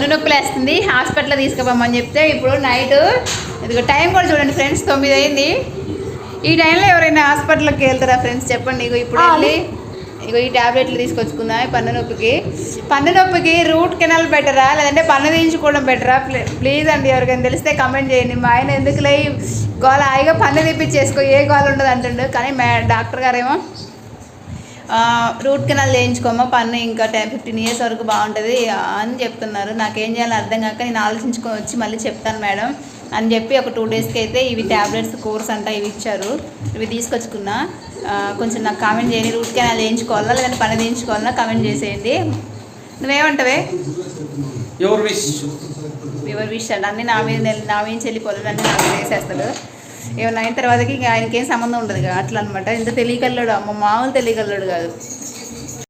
పన్ను నొప్పి లేస్తుంది హాస్పిటల్లో తీసుకుపోమని చెప్తే ఇప్పుడు నైట్ ఇదిగో టైం కూడా చూడండి ఫ్రెండ్స్ తొమ్మిది అయింది ఈ టైంలో ఎవరైనా హాస్పిటల్కి వెళ్తారా ఫ్రెండ్స్ చెప్పండి. ఇగో ఇప్పుడు వెళ్ళి ఇగో ఈ టాబ్లెట్లు తీసుకొచ్చుకుందా. పన్ను నొప్పికి. పన్ను నొప్పికి రూట్ కెనాల్ బెటరా? లేదంటే పన్ను తీయించుకోవడం బెటరా? ప్లీజ్ అండి ఎవరికైనా తెలిస్తే కమెంట్ చేయండి. మా ఆయన ఎందుకులే గోల హాయిగా పన్ను తీపిచ్చేసుకో ఏ గోల ఉండదు అంటుండు. కానీ మే డాక్టర్ గారేమో రూట్ కెనాల్ చేయించుకోమా పన్ను ఇంకా టెన్ ఫిఫ్టీన్ ఇయర్స్ వరకు బాగుంటుంది అని చెప్తున్నారు. నాకేం చేయాలో అర్థం కాక నేను ఆలోచించుకొని వచ్చి మళ్ళీ చెప్తాను మేడం. అని చెప్పి ఒక టూ డేస్కి అయితే ఇవి ట్యాబ్లెట్స్ కోర్స్ అంట ఇవి ఇచ్చారు. ఇవి తీసుకొచ్చుకున్నా. కొంచెం నాకు కామెంట్ చేయండి రూట్ కెనాల్ చేయించుకోవాలా లేదంటే పన్ను చేయించుకోవాలా కామెంట్ చేసేయండి. నువ్వేమంటావే? ఎవరు విష్ ఎవరు విష్ అండి. అన్నీ నా మీద నా మీద చెల్లిపోలేదు అన్నీ నా మీద వేసేస్తాడు ఏమన్నా అయిన తర్వాతకి ఇంకా ఆయనకి సంబంధం ఉండదు అట్లా అనమాట ఇంత తెలియగలడు అమ్మ మామూలు తెలియగలడు కాదు.